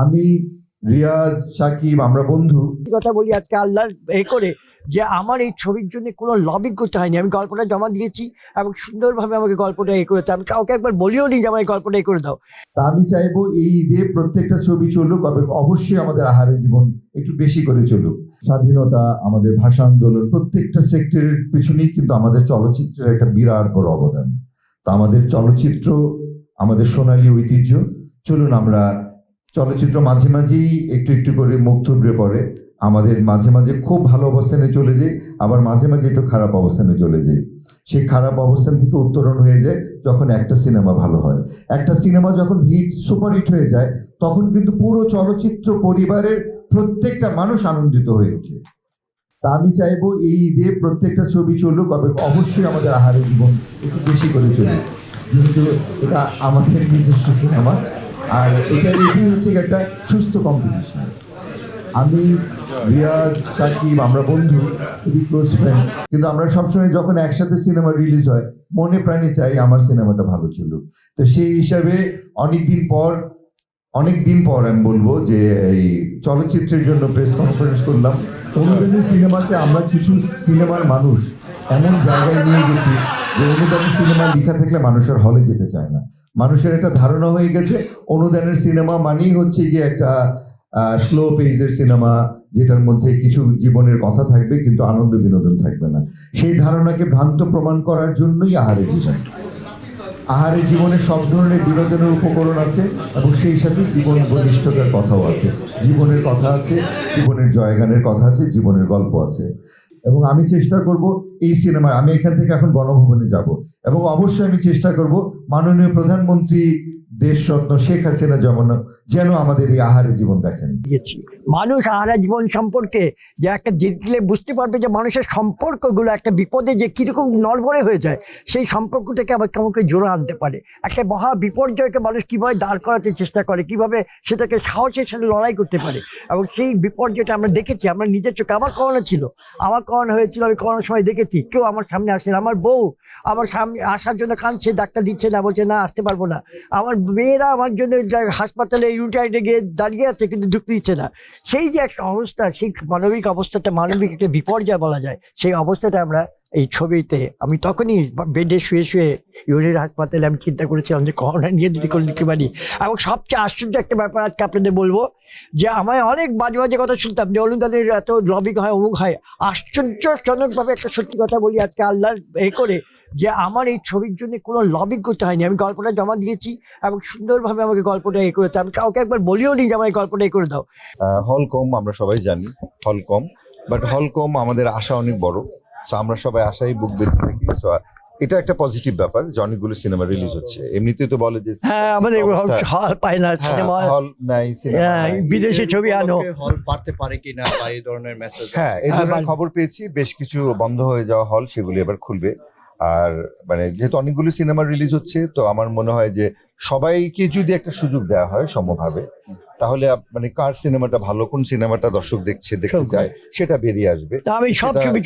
আমি রিয়াজ সাকিব আমরা বন্ধু। কথা বলি আজকে আল্লাহর এ করে যে আমার এই ছবির জন্য কোনো লবিং করতে হয়নি। আমি গল্পটা জমা দিয়েছি এবং সুন্দরভাবে আমাকে গল্পটা এ করতে আমি কাউকে একবার বলিও নি যে আমার এই গল্পটা এ করে দাও। তা আমি চাইব এই ঈদে প্রত্যেকটা ছবি চলুক অবশ্যই আমাদের আহারে জীবন একটু বেশি করে চলুক। স্বাধীনতা আমাদের ভাষা আন্দোলন প্রত্যেকটা সেক্টরের পিছনেই কিন্তু আমাদের চলচ্চিত্রের একটা বিরাট বড় অবদান। তো আমাদের চলচ্চিত্র আমাদের সোনালী ঐতিহ্য চলুন আমরা চলচ্চিত্র মাঝে মাঝেই একটু একটু করে মুখ থুবড়ে পড়ে। আমাদের মাঝে মাঝে খুব ভালো অবস্থানে চলে যায়, আবার মাঝে মাঝে একটু খারাপ অবস্থানে চলে যায়। সেই খারাপ অবস্থান থেকে উত্তরণ হয়ে যায় যখন একটা সিনেমা ভালো হয়। একটা সিনেমা যখন হিট, সুপার হিট হয়ে যায়, তখন কিন্তু পুরো চলচ্চিত্র পরিবারের প্রত্যেকটা মানুষ আনন্দিত হয়ে ওঠে। তা আমি চাইব এই ঈদে প্রত্যেকটা ছবি চলুক অবশ্যই আমাদের আহারের জীবন একটু বেশি করে চলুক। যেহেতু এটা আমাদের নিজস্ব সিনেমা আর এটা এটাই হচ্ছে একটা সুস্থ কম্পিটিশন আমি রিয়াজ, সাকিব, আমরা বন্ধু, খুবই ক্লোজ ফ্রেন্ড কিন্তু আমরা সবসময় যখন একসাথে সিনেমা রিলিজ হয়, মনে প্রাণে চাই আমার সিনেমাটা ভালো চলুক। তো সেই হিসাবে অনেকদিন পর অনেক দিন পর আমি বলব যে এই চলচ্চিত্রের জন্য প্রেস কনফারেন্স করলাম। অনুদানী সিনেমাতে আমরা কিছু সিনেমার মানুষ এমন জায়গায় নিয়ে গেছি যে অনুদানী সিনেমা লেখা থাকলে মানুষের হলে যেতে চায় না। মানুষের একটা ধারণা হয়ে গেছে, অনুদানের সিনেমা মানেই হচ্ছে গিয়ে একটা স্লো পেজের সিনেমা, যেটার মধ্যে কিছু জীবনের কথা থাকবে কিন্তু আনন্দ বিনোদন থাকবে না। সেই ধারণাকে ভ্রান্ত প্রমাণ করার জন্যই আহারে জীবন। আহারে জীবনে সব ধরনের বিনোদনের উপকরণ আছে এবং সেই সাথে জীবন ঘনিষ্ঠতার কথাও আছে। জীবনের কথা আছে, জীবনের জয়গানের কথা আছে, জীবনের গল্প আছে। এবং আমি চেষ্টা করব এই সিনেমার, আমি এখান থেকে এখন গণভবনে যাব। এবং অবশ্যই আমি চেষ্টা করব মাননীয় প্রধানমন্ত্রী দেশরত্ন শেখ হাসিনা যেমন, যেন আমাদের এই আহারে জীবন দেখেন। মানুষ আহারা জীবন সম্পর্কে যে একটা দেখলে বুঝতে পারবে যে মানুষের সম্পর্কগুলো একটা বিপদে যে কীরকম নড়বড়ে হয়ে যায়, সেই সম্পর্কটাকে আবার কেমন করে জোড়া আনতে পারে একটা মহা বিপর্যয়কে মানুষ কীভাবে দাঁড় করাতে চেষ্টা করে, কীভাবে সেটাকে সাহসের সাথে লড়াই করতে পারে এবং সেই বিপর্যয়টা আমরা দেখেছি, আমরা নিজের চোখে আমার করোনা ছিল, আমার করোনা হয়েছিল, আমি করোনার সময় দেখেছি, কেউ আমার সামনে আসে না। আমার বউ আমার সামনে আসার জন্য কাঁদছে, ডাক্তার দিচ্ছে না, বলছে, না, আসতে পারব না আমার মেয়েরা আমার জন্য হাসপাতালে ইউটাইডে গিয়ে দাঁড়িয়ে আছে, কিন্তু ঢুকতে দিচ্ছে না সেই যে একটা অবস্থা, সেই মানবিক অবস্থাটা, মানবিক একটা বিপর্যয় বলা যায়, সেই অবস্থাটা আমরা এই ছবিতে, আমি তখনই বেডে শুয়ে শুয়ে ইউনিট হাসপাতালে আমি চিন্তা করেছিলাম যে করোনা নিয়ে যদি করে লিখতে পারি এবং সবচেয়ে আশ্চর্য একটা ব্যাপার আজকে আপনাদের বলব, যে আমায় অনেক বাজে বাজে কথা শুনতাম যে অনুদানের এত লবিং হয়, অমুক হয়। আশ্চর্যজনকভাবে একটা সত্যি কথা বলি আজকে আল্লাহর এ করে যে আমার এই ছবির জন্য কোনো লবিং করতে হয়নি। আমি গল্পটা জমা দিয়েছি এবং সুন্দরভাবে আমাকে গল্পটা এ করতে আমি কাউকে একবার বলিও নি যে আমার এই গল্পটা এ করে দাও। হল কম আমরা সবাই জানি হল কম। বাট হল কম আমাদের আশা অনেক বড়। সো আমরা সবাই আশাই বুক বেঁধে থাকি। সো এটা একটা পজিটিভ ব্যাপার। যে অনেকগুলো সিনেমা রিলিজ হচ্ছে। এমনিতেই তো বলে যে হ্যাঁ আমাদের হল পায় না সিনেমা হল নাই সিনেমা হ্যাঁ, বিদেশি ছবি আনো। হল পারতে পারে কিনা বা এই ধরনের মেসেজ হ্যাঁ এই হ্যাঁ, ধরনের খবর পেয়েছি বেশ কিছু বন্ধ হয়ে যাওয়া হল সেগুলি এবার খুলবে। আর মানে যেহেতু অনেকগুলো সিনেমা রিলিজ হচ্ছে তো আমার মনে হয় যে সবাইকে যদি একটা সুযোগ দেওয়া হয় সমভাবে তাহলে মানে কার সিনেমাটা ভালো কোন সিনেমাটা দর্শক দেখছে দেখতে যায় চায় সেটা বেরিয়ে আসবে। আমি সব ছবি